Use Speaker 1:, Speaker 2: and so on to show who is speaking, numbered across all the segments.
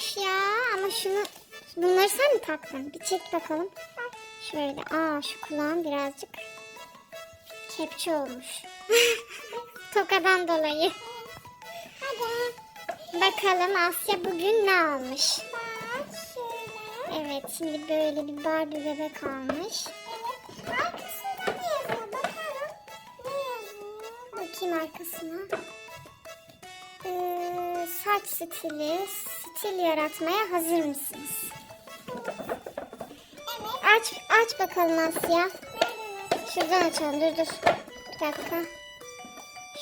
Speaker 1: olmuş ya. Ama şunu bunları sen mi taktın? Bir çek bakalım. Şöyle. Aa şu kulağım birazcık kepçe olmuş. Tokadan dolayı. Bakalım Asya bugün ne almış? Evet şimdi böyle bir Barbie bebek almış. Bakayım arkasına. Ee, saç stili, stil yaratmaya hazır mısınız? Aç, aç bakalım Asya. Şuradan açalım, dur dur. Bir dakika.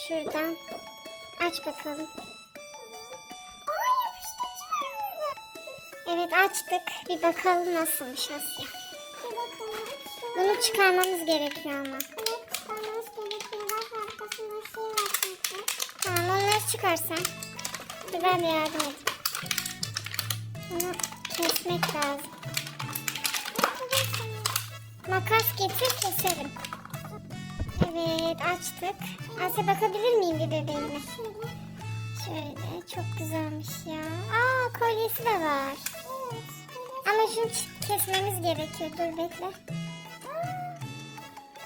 Speaker 1: Şuradan. Aç bakalım. Evet açtık. Bir bakalım nasılmış Asya. Bunu çıkarmamız gerekiyor ama. Tamam onları çıkarsan. Ben de yardım edeyim. Kesmek lazım. Makas getir keselim. Evet açtık. Asya bakabilir miyim bir bebeğine? Şöyle çok güzelmiş ya. Aa kolyesi de var. Ama şunu kesmemiz gerekiyor. Dur bekle.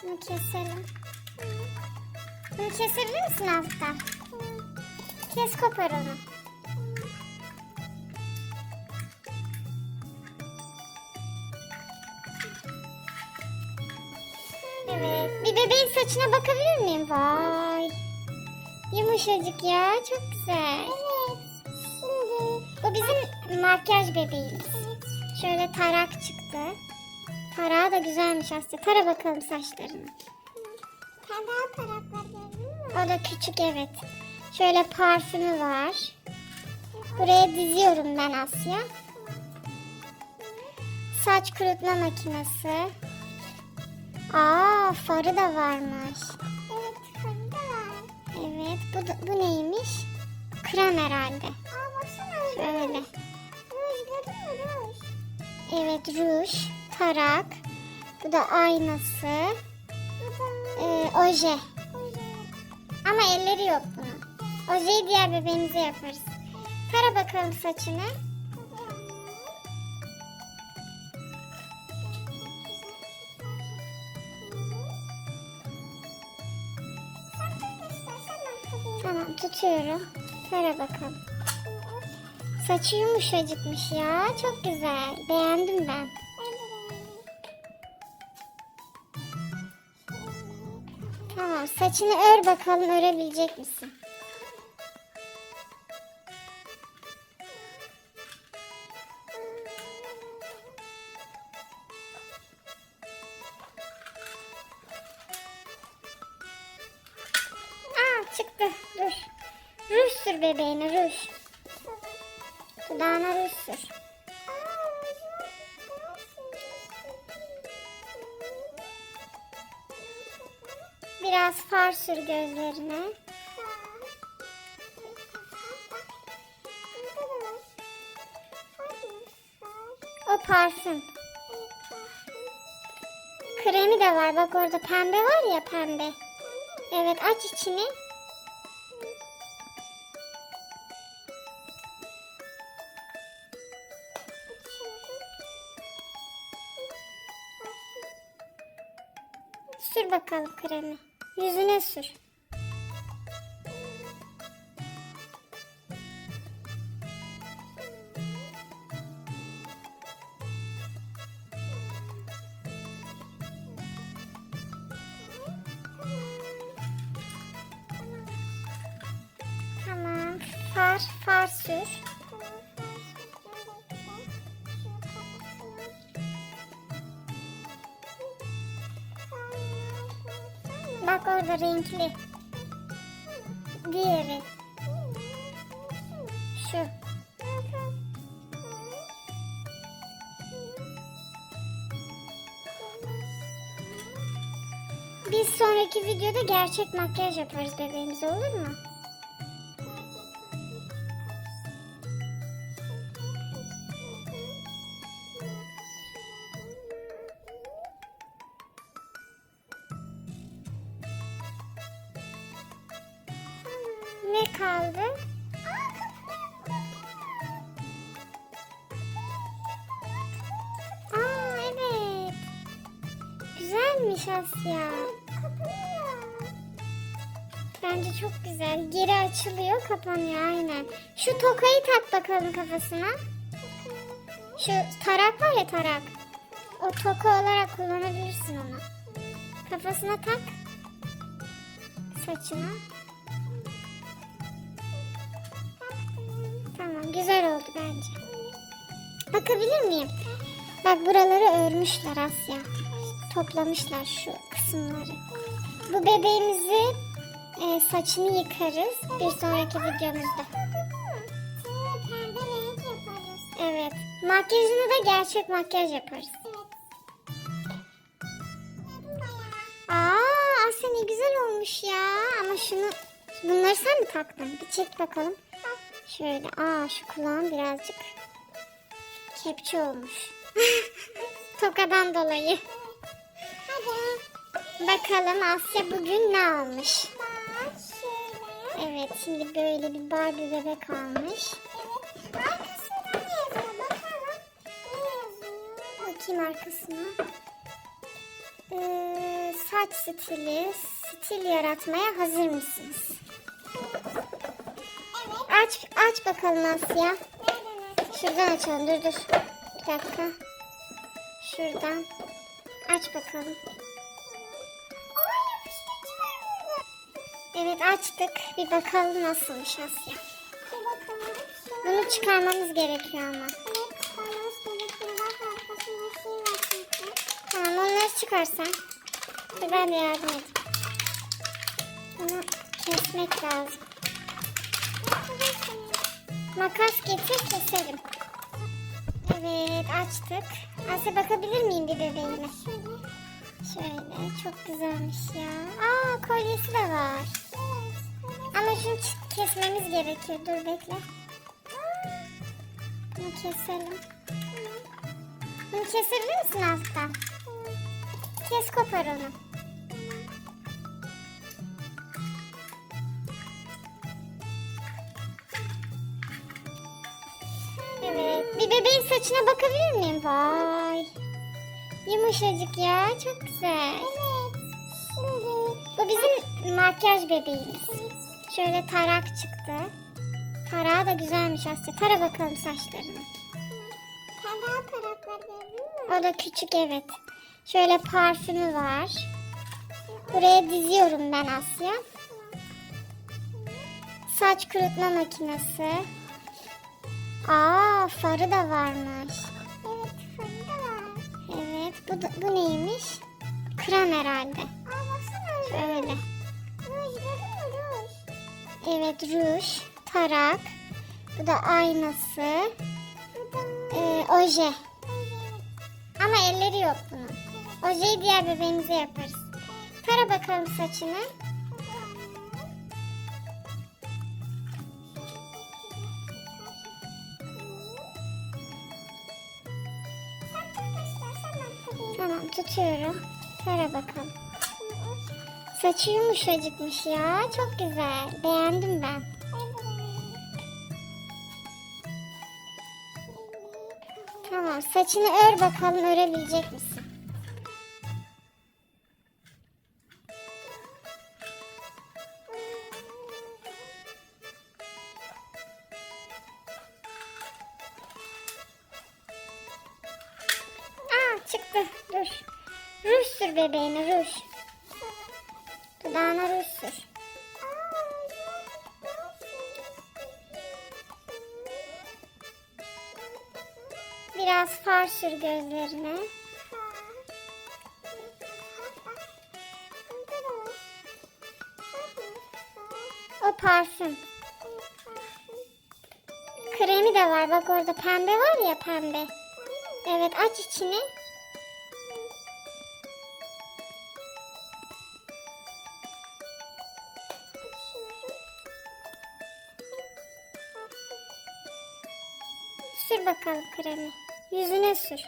Speaker 1: Bunu keselim. Bunu kesebilir misin alttan? Kes kopar onu. Saçına bakabilir miyim? Vay. Yumuşacık ya. Çok güzel. Bu bizim makyaj bebeğimiz. Şöyle tarak çıktı. Tarağı da güzelmiş aslında. Tara bakalım saçlarını. O da küçük evet. Şöyle parfümü var. Buraya diziyorum ben Asya. Saç kurutma makinesi. Aa farı da varmış.
Speaker 2: Evet, farı da var.
Speaker 1: Evet bu, da- bu neymiş? Krem herhalde.
Speaker 2: Aa baksana.
Speaker 1: Şöyle.
Speaker 2: Ruj gördün mü ruj?
Speaker 1: Evet ruj, tarak. Bu da aynası.
Speaker 2: Bu da
Speaker 1: Ee, oje.
Speaker 2: ruj.
Speaker 1: Ama elleri yok bunun. Ojeyi diğer bebeğimize yaparız. Tara bakalım saçını. Tutuyorum. Tara bakalım. Saçı yumuşacıkmış ya. Çok güzel. Beğendim ben. Tamam saçını ör bakalım örebilecek misin? Sür bebeğine ruj. Dudağına ruj sür. Biraz far sür gözlerine. O parfüm. Kremi de var. Bak orada pembe var ya pembe. Evet aç içini. Sür bakalım kremi. Yüzüne sür. Bak orada renkli. Diğeri. Şu. Biz sonraki videoda gerçek makyaj yaparız bebeğimize olur mu? Asya.
Speaker 2: Kapanıyor.
Speaker 1: Bence çok güzel. Geri açılıyor, kapanıyor aynen. Şu tokayı tak bakalım kafasına. Şu tarak var ya tarak. O toka olarak kullanabilirsin onu. Kafasına tak. Saçına. Tamam güzel oldu bence. Bakabilir miyim? Bak buraları örmüşler Asya. Toplamışlar şu kısımları. Bu bebeğimizi e, saçını yıkarız bir sonraki videomuzda. Evet. Makyajını da gerçek makyaj yaparız. Aa Asya ne güzel olmuş ya. Ama şunu bunları sen mi taktın? Bir çek bakalım. Şöyle. Aa şu kulağım birazcık kepçe olmuş. Tokadan dolayı. Bakalım Asya bugün ne almış? Evet şimdi böyle bir Barbie bebek almış. Bakayım arkasına. Ee, saç stili, stil yaratmaya hazır mısınız? Aç aç bakalım Asya. Şuradan açalım. Dur dur. Bir dakika. Şuradan. Aç bakalım. Evet açtık. Bir bakalım nasılmış Asya.
Speaker 2: Bir bakalım. Şöyle.
Speaker 1: Bunu çıkarmamız gerekiyor ama.
Speaker 2: Evet. Çıkarmamız gerekiyor. Bak arkasında şey.
Speaker 1: Tamam onları çıkarsan. Dur ben de yardım edeyim. Bunu kesmek lazım. Makas getir keselim. Evet açtık. Asya bakabilir miyim bir bebeğime? Şöyle çok güzelmiş ya. Aa kolyesi de var. Ama şunu kesmemiz gerekiyor. Dur bekle. Bunu keselim. Bunu kesebilir misin alttan? Kes kopar onu. Saçına bakabilir miyim? Vay. Yumuşacık ya. Çok güzel.
Speaker 2: Şimdi
Speaker 1: Bu bizim makyaj bebeğimiz. Şöyle tarak çıktı. Tarağı da güzelmiş aslında. Tara bakalım saçlarını.
Speaker 2: sen daha taraklar gördün mü?
Speaker 1: O da küçük evet. Şöyle parfümü var. Buraya diziyorum ben Asya. Saç kurutma makinesi. Aa farı da varmış.
Speaker 2: Evet fırın da var.
Speaker 1: Evet bu, da, bu neymiş? Krem herhalde.
Speaker 2: Aa baksana.
Speaker 1: Şöyle.
Speaker 2: Ruj gördün mü ruj?
Speaker 1: Evet ruj, tarak. Bu da aynası.
Speaker 2: Bu da
Speaker 1: Ee, oje.
Speaker 2: evet.
Speaker 1: Ama elleri yok bunun. Ojeyi diğer bebeğimize yaparız. Tara bakalım saçını. Tutuyorum. Tara bakalım. Saçı yumuşacıkmış ya. Çok güzel. Beğendim ben. Tamam saçını ör bakalım örebilecek misin? Bebeğine ruj. Dudağına ruj sür. Biraz far sür gözlerine. O parfüm. Kremi de var. Bak orada pembe var ya pembe. Evet aç içini. Bakalım kremi. Yüzüne sür.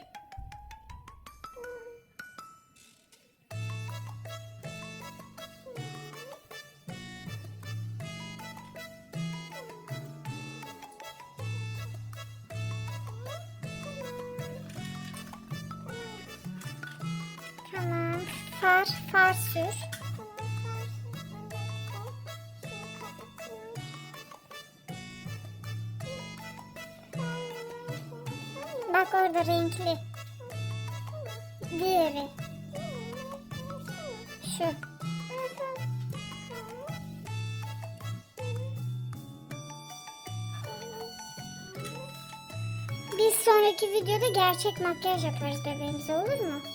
Speaker 1: Tamam. Far. Bak orada renkli. Diğeri. Şu. Biz sonraki videoda gerçek makyaj yaparız bebeğimize olur mu?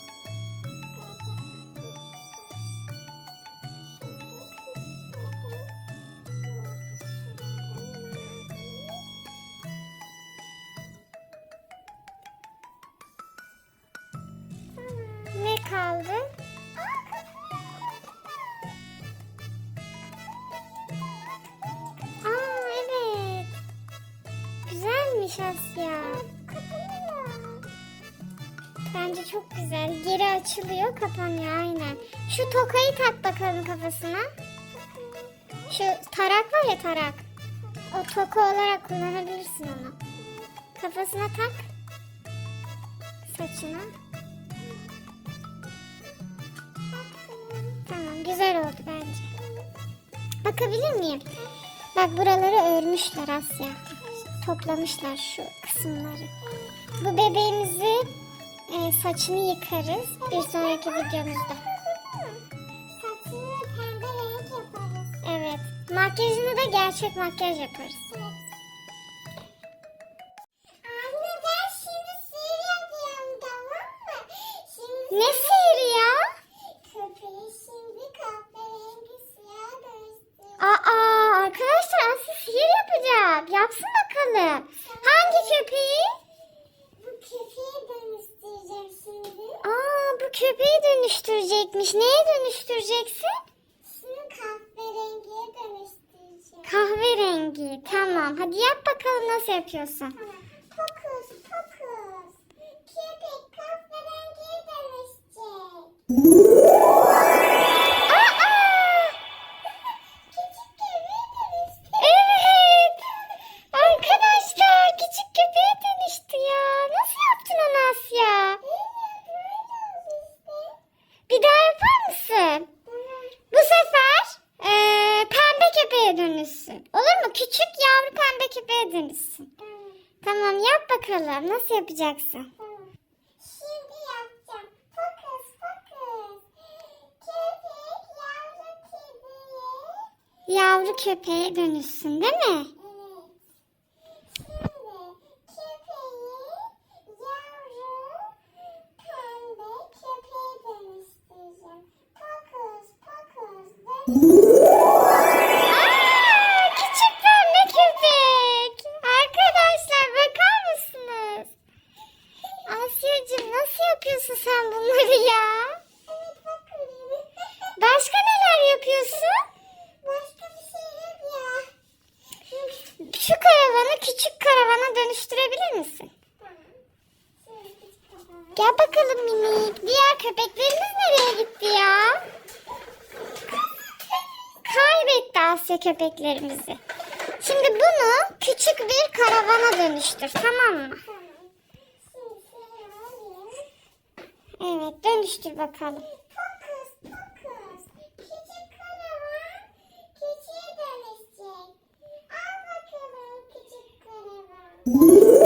Speaker 1: Kaldı? Aa evet. Güzelmiş Asya. Bence çok güzel. Geri açılıyor, kapanıyor aynen. Şu tokayı tak bakalım kafasına. Şu tarak var ya tarak. O toka olarak kullanabilirsin onu. Kafasına tak. Saçına. Güzel oldu bence. Bakabilir miyim? Bak buraları örmüşler Asya. Toplamışlar şu kısımları. Bu bebeğimizi e, saçını yıkarız bir sonraki videomuzda.
Speaker 2: Saçını pembe renk yaparız.
Speaker 1: Evet. Makyajını da gerçek makyaj yaparız. Yapacak. Yapsın bakalım. Hangi köpeği?
Speaker 2: Bu köpeği dönüştüreceğim şimdi.
Speaker 1: Aa bu köpeği dönüştürecekmiş. Neye dönüştüreceksin?
Speaker 2: Şimdi kahverengiye dönüştüreceğim.
Speaker 1: Kahverengi. Tamam. Hadi yap bakalım nasıl yapıyorsun.
Speaker 2: Tamam. Fokus fokus. Köpek kahverengiye dönüşecek. Küçük
Speaker 1: yavru pembe köpeğe dönüşsün.
Speaker 2: Tamam.
Speaker 1: Tamam yap bakalım. Nasıl yapacaksın?
Speaker 2: Tamam. Şimdi yapacağım. Fokus fokus. Köpek yavru kediye.
Speaker 1: Yavru köpeğe dönüşsün değil mi? Köpeklerimizi. Şimdi bunu küçük bir karavana dönüştür tamam mı? Evet dönüştür bakalım.
Speaker 2: Fokus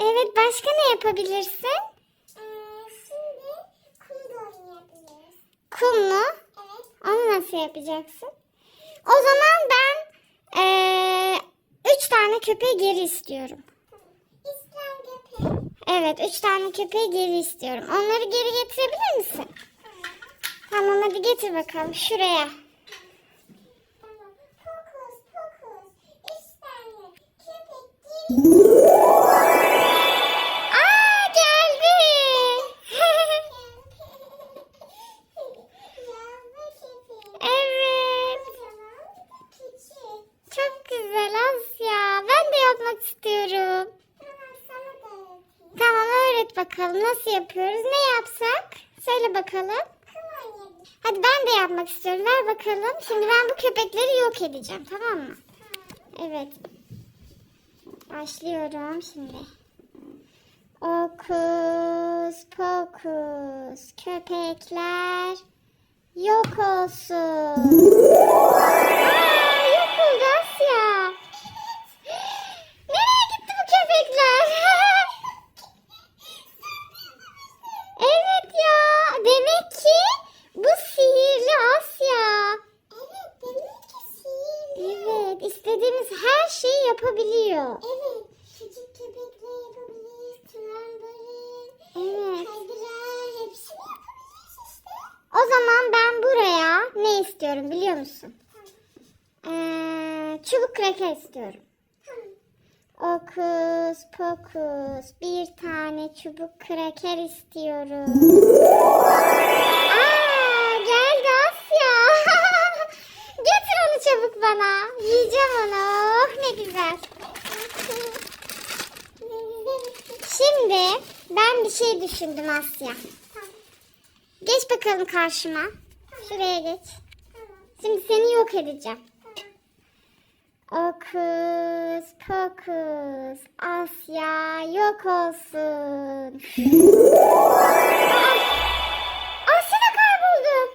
Speaker 1: Evet başka ne yapabilirsin?
Speaker 2: Ee, şimdi kum da oynayabiliriz.
Speaker 1: Kum mu?
Speaker 2: Evet.
Speaker 1: Onu nasıl yapacaksın? O zaman ben eee, üç tane köpeği geri istiyorum.
Speaker 2: İslam köpeği.
Speaker 1: Evet üç tane köpeği geri istiyorum. Onları geri getirebilir misin? Tamam hadi getir bakalım şuraya. Nasıl yapıyoruz? Ne yapsak? Söyle bakalım. Hadi ben de yapmak istiyorum. Ver bakalım. Şimdi ben bu köpekleri yok edeceğim. Tamam mı? Evet. Başlıyorum şimdi. Okus pokus köpekler yok olsun. Aa, yok oldu Asya. Nereye gitti bu köpekler? evet ya. Demek ki bu sihirli Asya.
Speaker 2: Evet demek ki sihirli.
Speaker 1: Evet, istediğimiz her şeyi yapabiliyor.
Speaker 2: Evet. Küçük köpekle yapabiliriz. Trambolin.
Speaker 1: Evet.
Speaker 2: Kaydırak. Hepsini yapabiliriz işte.
Speaker 1: O zaman ben buraya ne istiyorum biliyor musun? Ee, çubuk kraker istiyorum. Okus pokus bir tane çubuk kraker istiyorum. Aa, geldi Asya. Getir onu çabuk bana. Yiyeceğim onu. Oh, ne güzel. Şimdi ben bir şey düşündüm Asya. Geç bakalım karşıma. Şuraya geç. Şimdi seni yok edeceğim. Okus pokus Asya yok olsun. Asya da kayboldu.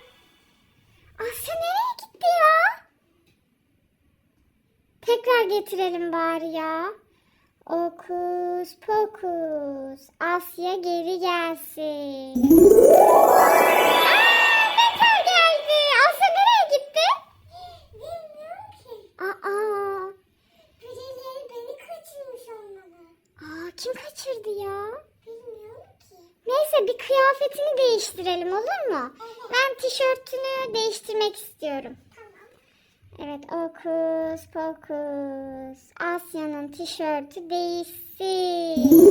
Speaker 1: Asya nereye gitti ya? Tekrar getirelim bari ya. Okus pokus Asya geri gelsin. Aa, tekrar geldi. Asya nereye gitti?
Speaker 2: Bilmiyorum ki.
Speaker 1: Aa,
Speaker 2: Birileri beni kaçırmış olmalı.
Speaker 1: aa kim kaçırdı ya?
Speaker 2: Bilmiyorum ki.
Speaker 1: Neyse bir kıyafetini değiştirelim olur mu? Ben tişörtünü değiştirmek istiyorum.
Speaker 2: Tamam.
Speaker 1: Evet okus pokus Asya'nın tişörtü değişsin.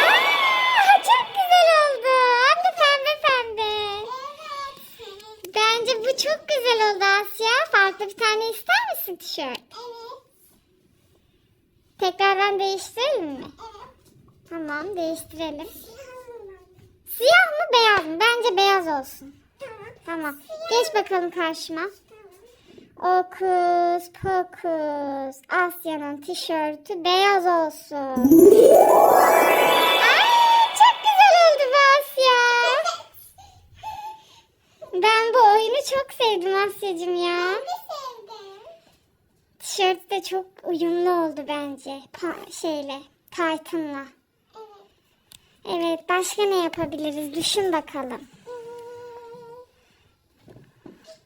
Speaker 1: Aa, çok güzel oldu. Hem de pembe pembe.
Speaker 2: Evet.
Speaker 1: Bence bu çok güzel oldu Asya. Farklı bir tane ister misin tişört?
Speaker 2: Evet.
Speaker 1: Tekrardan değiştirelim mi?
Speaker 2: Evet.
Speaker 1: Tamam değiştirelim. Siyah mı beyaz mı? Bence beyaz olsun.
Speaker 2: Tamam.
Speaker 1: Tamam. Geç bakalım karşıma.
Speaker 2: Tamam.
Speaker 1: Okus pokus Asya'nın tişörtü beyaz olsun. Ay çok güzel oldu bu Asya. Ben bu oyunu çok sevdim Asya'cığım ya.
Speaker 2: Ben de sevdim.
Speaker 1: Tişört de çok uyumlu oldu bence. Pa- şeyle, Titan'la.
Speaker 2: Evet.
Speaker 1: Evet başka ne yapabiliriz? Düşün bakalım.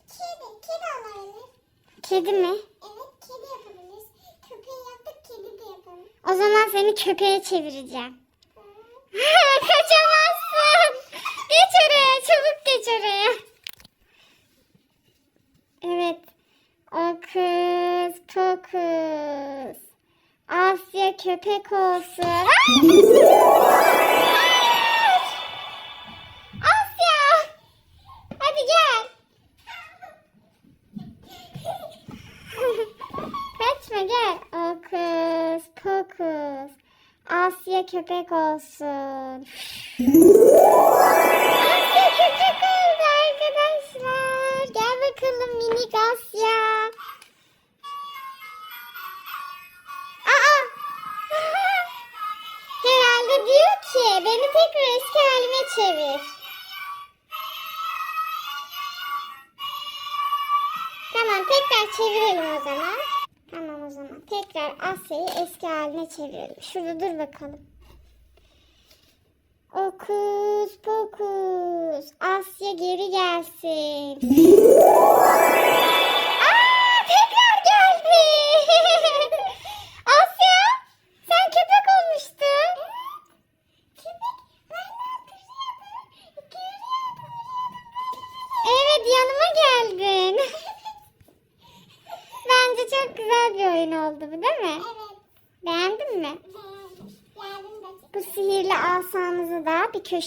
Speaker 2: Kedi. Kedi olabilir.
Speaker 1: Kedi mi?
Speaker 2: Evet kedi yapabiliriz. Köpeği yaptık kedi de yapalım.
Speaker 1: O zaman seni köpeğe çevireceğim. Kaçamazsın. Geç oraya. Çabuk geç oraya. Evet. Okus pokus. Asya köpek olsun. Asya köpek olsun. Çevirelim. Şurada dur bakalım. Okus pokus. Asya geri gelsin.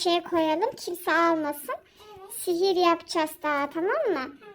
Speaker 1: köşeye koyalım. Kimse almasın. Sihir yapacağız daha tamam mı?